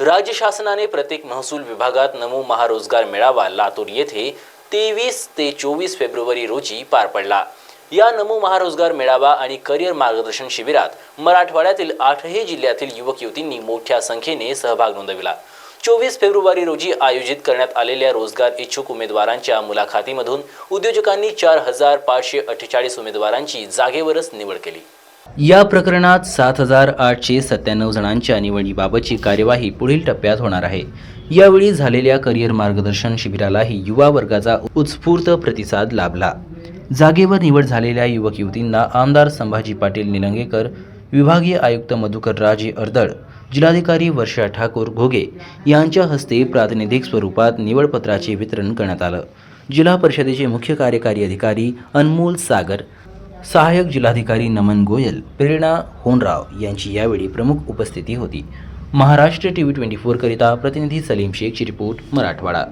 राज्य शासनाने प्रत्येक महसूल विभागात नमो महारोजगार मेळावा लातूर येथे तेवीस ते चोवीस फेब्रुवारी रोजी पार पडला. या नमो महारोजगार मेळावा आणि करिअर मार्गदर्शन शिबिरात मराठवाड्यातील आठही जिल्ह्यातील युवक युवतींनी मोठ्या संख्येने सहभाग नोंदविला. चोवीस फेब्रुवारी रोजी आयोजित करण्यात आलेल्या रोजगार इच्छुक उमेदवारांच्या मुलाखतीमधून उद्योजकांनी चार हजार पाचशे अठ्ठेचाळीस उमेदवारांची जागेवरच निवड केली. या प्रकरणात सात हजार आठशे सत्त्याण्णव जणांच्या निवडीबाबतची कार्यवाही पुढील टप्प्यात होणार आहे. यावेळी झालेल्या करिअर मार्गदर्शन शिबिरालाही युवा वर्गाचा उत्स्फूर्त प्रतिसाद लाभला. जागेवर निवड झालेल्या युवक युवतींना आमदार संभाजी पाटील निलंगेकर विभागीय आयुक्त मधुकर राजे अर्दळ जिल्हाधिकारी वर्षा ठाकूर घोगे यांच्या हस्ते प्रातिनिधिक स्वरूपात निवडपत्राचे वितरण करण्यात आलं. जिल्हा परिषदेचे मुख्य कार्यकारी अधिकारी अनमोल सागर सहाय्यक जिल्हाधिकारी नमन गोयल प्रेरणा होनराव यांची यावेळी प्रमुख उपस्थिती होती. महाराष्ट्र टी व्ही ट्वेंटी फोरकरिता प्रतिनिधी सलीम शेखची रिपोर्ट मराठवाडा.